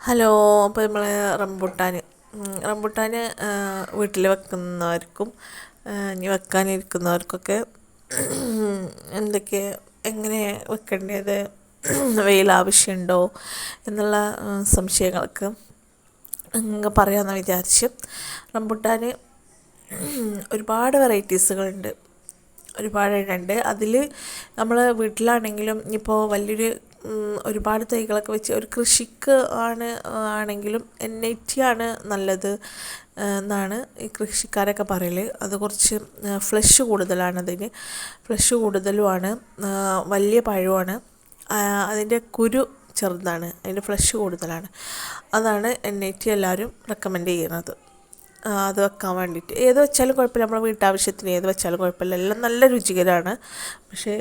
Hello അപ്പോൾ നമ്മൾ rambutan rambutan വീട്ടിൽ വെക്കുന്നവർക്കും ഇനി വെക്കാനിരിക്കുന്നവർക്കൊക്കെ എന്തൊക്കെ എങ്ങനെ വെക്കേണ്ടത് വെയിൽ ആവശ്യമുണ്ടോ എന്നുള്ള സംശയങ്ങൾക്ക് അങ്ങ് പറയാമെന്ന് വിചാരിച്ച്. റംബുട്ടാൻ ഒരുപാട് വെറൈറ്റീസുകളുണ്ട്. ഒരുപാട് ഉണ്ട് അതിൽ നമ്മൾ വീട്ടിലാണെങ്കിലും ഇപ്പോൾ വലിയൊരു ഒരുപാട് തൈകളൊക്കെ വെച്ച് ഒരു കൃഷിക്ക് ആണ് ആണെങ്കിലും എൻ ഐ ടി ആണ് നല്ലത് എന്നാണ് ഈ കൃഷിക്കാരൊക്കെ പറയൽ അത് കുറച്ച് ഫ്ലഷ് കൂടുതലാണ് അതിന്. ഫ്ലഷ് കൂടുതലുമാണ് വലിയ പഴമാണ് അതിന്റെ കുരു ചെറുതാണ് അതിന്റെ ഫ്ലഷ് കൂടുതലാണ്. അതാണ് എൻ ഐ ടി എല്ലാവരും റെക്കമെൻഡ് ചെയ്യുന്നത്. അത് വെക്കാൻ വേണ്ടിയിട്ട്. ഏത് വെച്ചാലും കുഴപ്പമില്ല. നമ്മുടെ വീട്ടാവശ്യത്തിന് ഏത് വെച്ചാലും കുഴപ്പമില്ല. എല്ലാം നല്ല രുചികരമാണ്. പക്ഷേ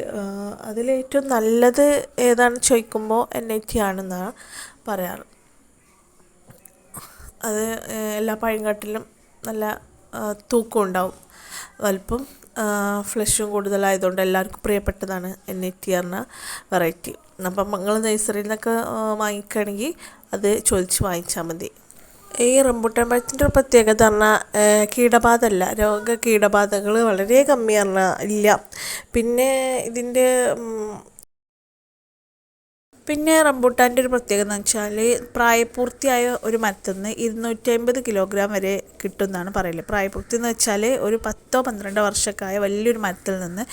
അതിലേറ്റവും നല്ലത് ഏതാണെന്ന് ചോദിക്കുമ്പോൾ എൻ ഐ ടി ആണെന്നാണ് പറയാറ്. അത് എല്ലാ പഴങ്കാട്ടിലും നല്ല തൂക്കം ഉണ്ടാവും. വലിപ്പം ഫ്ലഷും കൂടുതലായതുകൊണ്ട് എല്ലാവർക്കും പ്രിയപ്പെട്ടതാണ് എൻ ഐ ടി പറഞ്ഞ വെറൈറ്റി. അപ്പം നിങ്ങൾ നഴ്സറിയിൽ നിന്നൊക്കെ വാങ്ങിക്കുകയാണെങ്കിൽ അത് ചോദിച്ച് വാങ്ങിച്ചാൽ മതി. ഈ റംബൂട്ടാൻ പഴത്തിന്റെ ഒരു പ്രത്യേകത പറഞ്ഞാൽ കീടബാധ രോഗ കീടബാധകൾ വളരെ കമ്മി പറഞ്ഞാൽ ഇല്ല. പിന്നെ ഇതിന്റെ പിന്നെ റംബൂട്ടാന്റെ ഒരു പ്രത്യേകത എന്ന് വെച്ചാൽ പ്രായപൂർത്തിയായ ഒരു മരത്തിൽ നിന്ന് ഇരുന്നൂറ്റി അമ്പത് കിലോഗ്രാം വരെ കിട്ടുമെന്നാണ് പറയൽ. പ്രായപൂർത്തി എന്ന് വെച്ചാൽ ഒരു പത്തോ പന്ത്രണ്ടോ വർഷക്കായ വലിയൊരു മരത്തിൽ നിന്ന്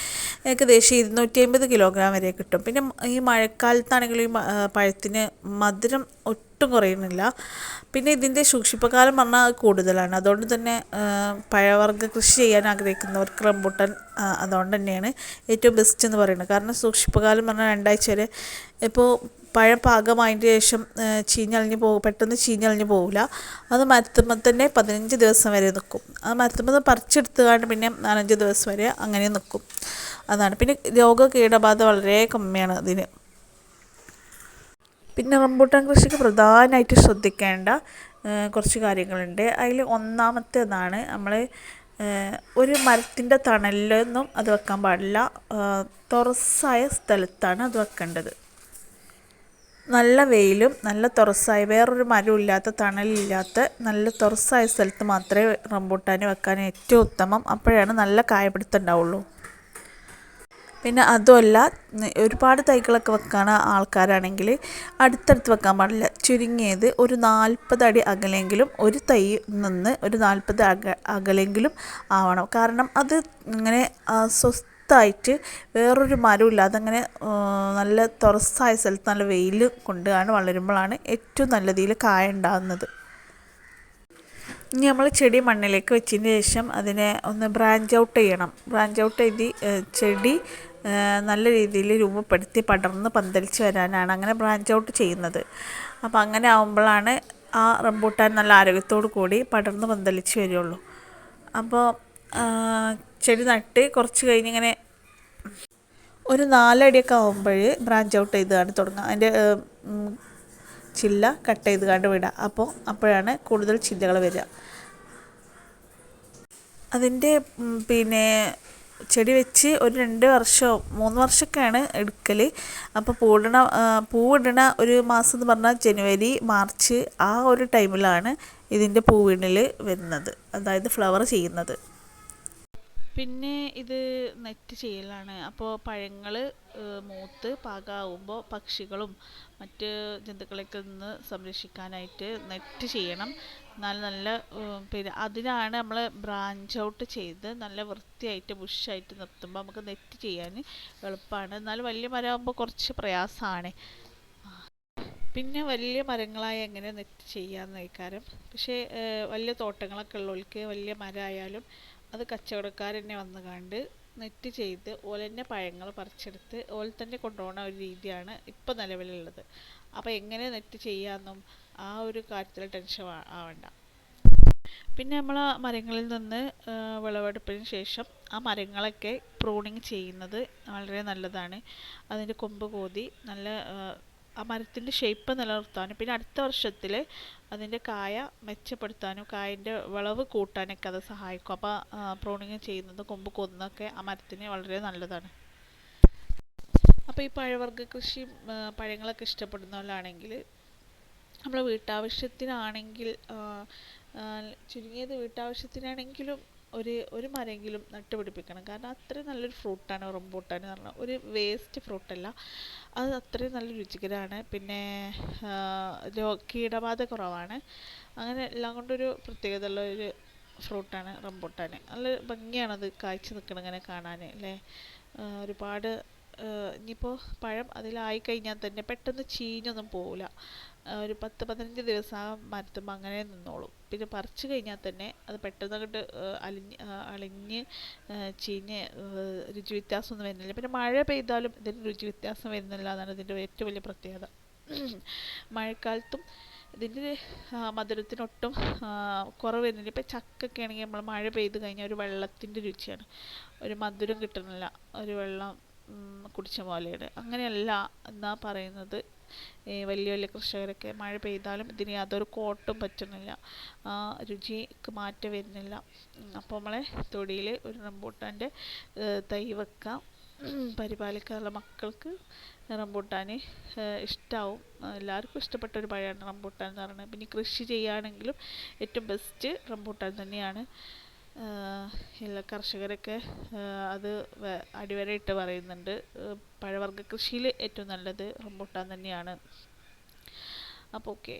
ഏകദേശം ഇരുന്നൂറ്റി അമ്പത് കിലോഗ്രാം വരെ കിട്ടും. പിന്നെ ഈ മഴക്കാലത്താണെങ്കിൽ ഈ പഴത്തിന് മധുരം ഒട്ടും കുറയുന്നില്ല. പിന്നെ ഇതിന്റെ സൂക്ഷിപ്പകാലം പറഞ്ഞാൽ കൂടുതലാണ്. അതുകൊണ്ട് തന്നെ പഴവർഗ കൃഷി ചെയ്യാൻ ആഗ്രഹിക്കുന്നവർക്ക് റംബൂട്ടാൻ അതുകൊണ്ട് തന്നെയാണ് ഏറ്റവും ബെസ്റ്റ് എന്ന് പറയുന്നത്. കാരണം സൂക്ഷിപ്പകാലം പറഞ്ഞാൽ രണ്ടാഴ്ച വരെ ഇപ്പോൾ പഴം പാകമായതിന് ശേഷം ചീഞ്ഞളിഞ്ഞ് പോകും. പെട്ടെന്ന് ചീഞ്ഞളിഞ്ഞ് പോകില്ല അത് മരത്തുമ്പോൾ തന്നെ പതിനഞ്ച് ദിവസം വരെ നിൽക്കും ആ മരത്തുമ്പോൾ പറിച്ചെടുത്തുകൊണ്ട് പിന്നെ നാലഞ്ച് ദിവസം വരെ അങ്ങനെ നിൽക്കും അതാണ്. പിന്നെ രോഗ കീടബാധ വളരെ കമ്മിയാണ് അതിന്. പിന്നെ റംബൂട്ടാൻ കൃഷിക്ക് പ്രധാനമായിട്ട് ശ്രദ്ധിക്കേണ്ട കുറച്ച് കാര്യങ്ങളുണ്ട്. അതിൽ ഒന്നാമത്തേതാണ് നമ്മൾ ഒരു മരത്തിന്റെ തണലിലൊന്നും അത് വെക്കാൻ പാടില്ല. തുറസ്സായ സ്ഥലത്താണ് അത് വെക്കേണ്ടത്. നല്ല വെയിലും നല്ല തുറസ്സായ വേറൊരു മരവും ഇല്ലാത്ത തണലില്ലാത്ത നല്ല തുറസ്സായ സ്ഥലത്ത് മാത്രമേ റംബൂട്ടാൻ വെക്കാൻ ഏറ്റവും ഉത്തമം. അപ്പോഴാണ് നല്ല കായപിടുത്തം ഉണ്ടാവുള്ളൂ. പിന്നെ അതുമല്ല ഒരുപാട് തൈകളൊക്കെ വെക്കാൻ ആൾക്കാരാണെങ്കിൽ അടുത്തടുത്ത് വെക്കാൻ പാടില്ല. ചുരുങ്ങിയത് ഒരു നാൽപ്പത് അടി അകലെങ്കിലും ഒരു തൈ നിന്ന് ഒരു നാൽപ്പത് അക അകലെങ്കിലും ആവണം. കാരണം അത് ഇങ്ങനെ സ്വസ്ഥമായിട്ട് വേറൊരു മരവും അതങ്ങനെ നല്ല തുറസ്സായ സ്ഥലത്ത് നല്ല വെയിൽ കൊണ്ടാണ് വളരുമ്പോഴാണ് ഏറ്റവും നല്ല രീതിയിൽ കായ ഉണ്ടാകുന്നത്. ഇനി നമ്മൾ ചെടി മണ്ണിലേക്ക് വെച്ചതിന് ശേഷം അതിനെ ഒന്ന് ബ്രാഞ്ച് ഔട്ട് ചെയ്യണം. ബ്രാഞ്ച് ഔട്ട് ചെയ്ത് ചെടി നല്ല രീതിയിൽ രൂപപ്പെടുത്തി പടർന്ന് പന്തലിച്ച് വരാനാണ് അങ്ങനെ ബ്രാഞ്ച് ഔട്ട് ചെയ്യുന്നത്. അപ്പോൾ അങ്ങനെ ആകുമ്പോഴാണ് ആ റംബൂട്ടാൻ നല്ല ആരോഗ്യത്തോടു കൂടി പടർന്ന് പന്തലിച്ച് വരികയുള്ളൂ അപ്പോൾ ചെടി നട്ട് കുറച്ച് കഴിഞ്ഞിങ്ങനെ ഒരു നാലടിയൊക്കെ ആകുമ്പോൾ ബ്രാഞ്ച് ഔട്ട് ചെയ്ത് കാണി തുടങ്ങുക അതിന്റെ ചില്ല കട്ട് ചെയ്ത് കണ്ട് വിടുക അപ്പോൾ അപ്പോഴാണ് കൂടുതൽ ചില്ലകൾ വരിക. അതിന്റെ പിന്നെ ചെടി വെച്ച് ഒരു രണ്ട് വർഷമോ മൂന്ന് വർഷമൊക്കെയാണ് എടുക്കൽ അപ്പോൾ പൂവിടണ പൂവിടണ ഒരു മാസം എന്ന് പറഞ്ഞാൽ ജനുവരി മാർച്ച് ആ ഒരു ടൈമിലാണ് ഇതിന്റെ പൂവിണിൽ വരുന്നത്. അതായത് ഫ്ലവർ ചെയ്യുന്നത്. പിന്നെ ഇത് നെറ്റ് ചെയ്യലാണ്. അപ്പോൾ പഴങ്ങൾ മൂത്ത് പാകമാകുമ്പോൾ പക്ഷികളും മറ്റ് ജന്തുക്കളൊക്കെ നിന്ന് സംരക്ഷിക്കാനായിട്ട് നെറ്റ് ചെയ്യണം. എന്നാൽ നല്ല പിന്നെ അതിനാണ് നമ്മൾ ബ്രാഞ്ച് ഔട്ട് ചെയ്ത് നല്ല വൃത്തിയായിട്ട് ബുഷായിട്ട് നിർത്തുമ്പോൾ നമുക്ക് നെറ്റ് ചെയ്യാൻ എളുപ്പമാണ് എന്നാൽ വലിയ മരമാകുമ്പോൾ കുറച്ച് പ്രയാസമാണ് പിന്നെ വലിയ മരങ്ങളായി എങ്ങനെ നെറ്റ് ചെയ്യാമെന്ന് ചോദിക്കാരം. പക്ഷേ വലിയ തോട്ടങ്ങളൊക്കെ ഉള്ളവർക്ക് വലിയ മരമായാലും അത് കച്ചവടക്കാർ തന്നെ വന്ന് കണ്ട് നെറ്റ് ചെയ്ത് ഓലന്നെ പഴങ്ങൾ പറിച്ചെടുത്ത് ഓൽ തന്നെ കൊണ്ടുപോകുന്ന ഒരു രീതിയാണ് ഇപ്പോൾ നിലവിലുള്ളത്. അപ്പോൾ എങ്ങനെ നെറ്റ് ചെയ്യാമെന്നും ആ ഒരു കാര്യത്തിൽ ടെൻഷൻ ആവണ്ട. പിന്നെ നമ്മൾ ആ മരങ്ങളിൽ നിന്ന് വിളവെടുപ്പിന് ശേഷം ആ മരങ്ങളൊക്കെ പ്രൂണിങ് ചെയ്യുന്നത് വളരെ നല്ലതാണ്. അതിന്റെ കൊമ്പ് കോതി നല്ല ആ മരത്തിന്റെ ഷേപ്പ് നിലനിർത്താനും പിന്നെ അടുത്ത വർഷത്തിൽ അതിന്റെ കായ മെച്ചപ്പെടുത്താനും കായന്റെ വിളവ് കൂട്ടാനൊക്കെ അത് സഹായിക്കും. അപ്പോൾ പ്രൂണിങ് ചെയ്യുന്നത് കൊമ്പ് കൊന്നൊക്കെ ആ മരത്തിന് വളരെ നല്ലതാണ്. അപ്പോൾ ഈ പഴവർഗ കൃഷി പഴങ്ങളൊക്കെ ഇഷ്ടപ്പെടുന്നവരാണെങ്കിൽ നമ്മൾ വീട്ടാവശ്യത്തിനാണെങ്കിൽ ചുരുങ്ങിയത് വീട്ടാവശ്യത്തിനാണെങ്കിലും ഒരു ഒരു മരമെങ്കിലും നട്ടുപിടിപ്പിക്കണം. കാരണം അത്രയും നല്ലൊരു ഫ്രൂട്ടാണ് റംബൂട്ടാൻ എന്ന് പറഞ്ഞാൽ. ഒരു വേസ്റ്റ് ഫ്രൂട്ടല്ല. അത് അത്രയും നല്ല രുചികരമാണ്. പിന്നെ രോ കീടബാധ കുറവാണ്. അങ്ങനെ എല്ലാം കൊണ്ടൊരു പ്രത്യേകത ഉള്ള ഒരു ഫ്രൂട്ടാണ് റംബൂട്ടാൻ നല്ല ഭംഗിയാണത് കായ്ച്ച് നിൽക്കണം ഇങ്ങനെ കാണാൻ അല്ലേ? ഒരുപാട് ഇനിയിപ്പോൾ പഴം അതിലായി കഴിഞ്ഞാൽ തന്നെ പെട്ടെന്ന് ചീഞ്ഞൊന്നും പോവില്ല ഒരു പത്ത് പതിനഞ്ച് ദിവസം ആ മരത്തുമ്മ അങ്ങനെ നിന്നോളും. പിന്നെ പറിച്ച് കഴിഞ്ഞാൽ തന്നെ അത് പെട്ടെന്ന് അങ്ങോട്ട് അലിഞ്ഞ് അളിഞ്ഞ് ചീഞ്ഞ് രുചി വ്യത്യാസമൊന്നും വരുന്നില്ല. പിന്നെ മഴ പെയ്താലും ഇതിന് രുചി വ്യത്യാസം വരുന്നില്ല എന്നാണ് ഇതിന്റെ ഏറ്റവും വലിയ പ്രത്യേകത. മഴക്കാലത്തും ഇതിന്റെ മധുരത്തിനൊട്ടും കുറവ് വരുന്നില്ല. ഇപ്പം ചക്കൊക്കെ ആണെങ്കിൽ നമ്മൾ മഴ പെയ്ത് കഴിഞ്ഞാൽ ഒരു വെള്ളത്തിന്റെ രുചിയാണ്. ഒരു മധുരം കിട്ടുന്നില്ല. ഒരു വെള്ളം കുടിച്ച പോലെയാണ്. അങ്ങനെയല്ല എന്നാണ് പറയുന്നത്. വലിയ വലിയ കർഷകരൊക്കെ മഴ പെയ്താലും ഇതിന് യാതൊരു കോട്ടും പറ്റുന്നില്ല. ആ രുചിക്ക് മാറ്റം വരുന്നില്ല. അപ്പോൾ നമ്മളെ തൊടിയിൽ ഒരു റംബൂട്ടാന്റെ തൈ വെക്കാം. പരിപാലിക്കാനുള്ള മക്കൾക്ക് റംബൂട്ടാൻ ഇഷ്ടമാവും എല്ലാവർക്കും ഇഷ്ടപ്പെട്ട ഒരു പഴമാണ് റംബൂട്ടാൻ എന്ന് പറയുന്നത്. പിന്നെ കൃഷി ചെയ്യുകയാണെങ്കിലും ഏറ്റവും ബെസ്റ്റ് റംബൂട്ടാൻ തന്നെയാണ്. എല്ലാ കർഷകരൊക്കെ അത് അടിവരയിട്ട് പറയുന്നുണ്ട്. പഴവർഗ കൃഷിയിൽ ഏറ്റവും നല്ലത് റംബൂട്ടാൻ തന്നെയാണ്. അപ്പോൾ ഓക്കെ.